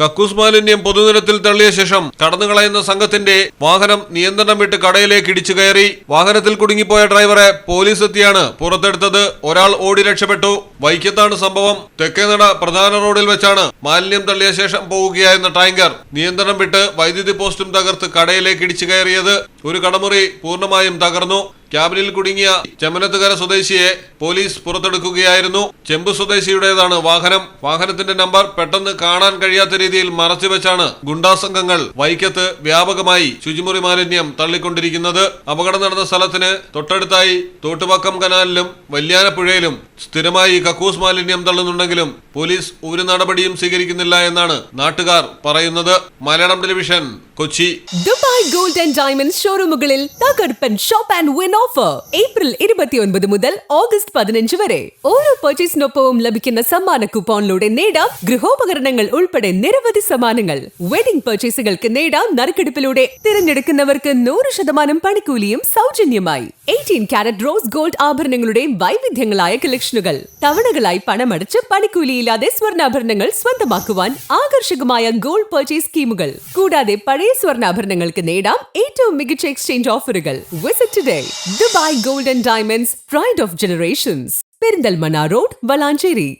കക്കൂസ് മാലിന്യം പൊതുനിരത്തിൽ തള്ളിയ ശേഷം കടന്നുകളയുന്ന സംഘത്തിന്റെ വാഹനം നിയന്ത്രണം വിട്ട് കടയിലേക്ക് ഇടിച്ചു കയറി. വാഹനത്തിൽ കുടുങ്ങിപ്പോയ ഡ്രൈവറെ പോലീസ് എത്തിയാണ് പുറത്തെടുത്തത്. ഒരാൾ ഓടി രക്ഷപ്പെട്ടു. വൈക്കത്താണ് സംഭവം. തെക്കേനട പ്രധാന റോഡിൽ വെച്ചാണ് മാലിന്യം തള്ളിയ ശേഷം പോവുകയായിരുന്ന ടാങ്കർ നിയന്ത്രണം വിട്ട് വൈദ്യുതി പോസ്റ്റും തകർത്ത് കടയിലേക്ക് ഇടിച്ചു കയറിയത്. ഒരു കടമുറി പൂർണമായും തകർന്നു. ക്യാബിനിൽ കുടുങ്ങിയ ചെമ്മനത്തുകര സ്വദേശിയെ പോലീസ് പുറത്തെടുക്കുകയായിരുന്നു. ചെമ്പു സ്വദേശിയുടേതാണ് വാഹനം. വാഹനത്തിന്റെ നമ്പർ പെട്ടെന്ന് കാണാൻ കഴിയാത്ത രീതിയിൽ മറച്ചുവെച്ചാണ് ഗുണ്ടാസംഘങ്ങൾ വൈക്കത്ത് വ്യാപകമായി ശുചിമുറി മാലിന്യം തള്ളിക്കൊണ്ടിരിക്കുന്നത്. അപകടം നടന്ന സ്ഥലത്തിന് തൊട്ടടുത്തായി തോട്ടുപക്കം കനാലിലും വല്യാനപ്പുഴയിലും സ്ഥിരമായി കക്കൂസ് മാലിന്യം തള്ളുന്നുണ്ടെങ്കിലും പോലീസ് ഒരു നടപടിയും സ്വീകരിക്കുന്നില്ല എന്നാണ് നാട്ടുകാർ പറയുന്നത്. Malayalam television Kochi. Dubai gold and diamond ഷോറൂമുകളിൽ തകർപ്പൻ shop and win offer April ഇരുപത്തിയൊൻപത് മുതൽ ഓഗസ്റ്റ് പതിനഞ്ച് വരെ. ഓരോ പർച്ചേസിനൊപ്പവും ലഭിക്കുന്ന സമ്മാന കൂപ്പോണിലൂടെ നേടാം ഗൃഹോപകരണങ്ങൾ ഉൾപ്പെടെ നിരവധി സമ്മാനങ്ങൾ. വെഡിംഗ് പർച്ചേസുകൾക്ക് നേടാം നറുക്കെടുപ്പിലൂടെ തിരഞ്ഞെടുക്കുന്നവർക്ക് നൂറ് ശതമാനം പണിക്കൂലിയും സൗജന്യമായി. എയ്റ്റീൻ കാരറ്റ് റോസ് ഗോൾഡ് ആഭരണങ്ങളുടെ വൈവിധ്യങ്ങളായ കളക്ഷനുകൾ തവണകളായി പണമടച്ച് പണിക്കൂലിയില്ലാതെ സ്വർണാഭരണങ്ങൾ സ്വന്തമാക്കുവാൻ ആകർഷകമായ ഗോൾഡ് പർച്ചേസ് സ്കീമുകൾ കൂടാതെ പഴയ സ്വർണാഭരണങ്ങൾക്ക് നേടാം ഏറ്റവും മികച്ച എക്സ്ചേഞ്ച് ഓഫറുകൾ visit today Dubai gold and diamonds pride of generations Perinthalmanna road Valanchery